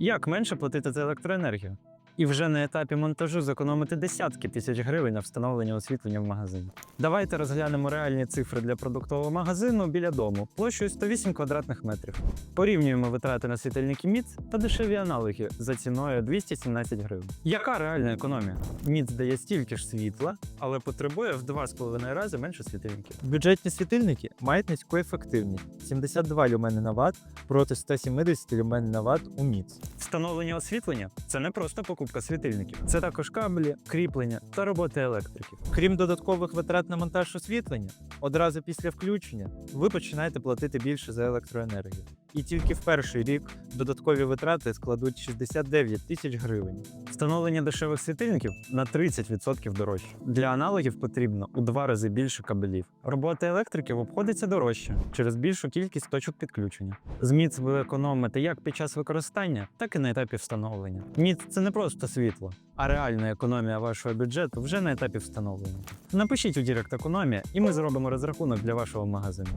Як менше платити за електроенергію? І вже на етапі монтажу зекономити десятки тисяч гривень на встановлення освітлення в магазині. Давайте розглянемо реальні цифри для продуктового магазину біля дому площею 108 квадратних метрів. Порівнюємо витрати на світильники МІЦ та дешеві аналоги за ціною 217 гривень. Яка реальна економія? МІЦ дає стільки ж світла, але потребує в 2,5 рази менше світильників. Бюджетні світильники мають низьку ефективність 72 люмени на ватт проти 170 люмен на ватт у МІЦ. Встановлення освітлення це не просто покупка світильників, це також кабелі, кріплення та роботи електриків. Крім додаткових витрат на монтаж освітлення, одразу після включення ви починаєте платити більше за електроенергію. І тільки в перший рік додаткові витрати складуть 69 тисяч гривень. Встановлення дешевих світильників на 30% дорожче. Для аналогів потрібно у два рази більше кабелів. Робота електриків обходиться дорожче через більшу кількість точок підключення. З МІЦ ви економите як під час використання, так і на етапі встановлення. МІЦ це не просто світло, а реальна економія вашого бюджету вже на етапі встановлення. Напишіть у Дірект економія, і ми зробимо розрахунок для вашого магазину.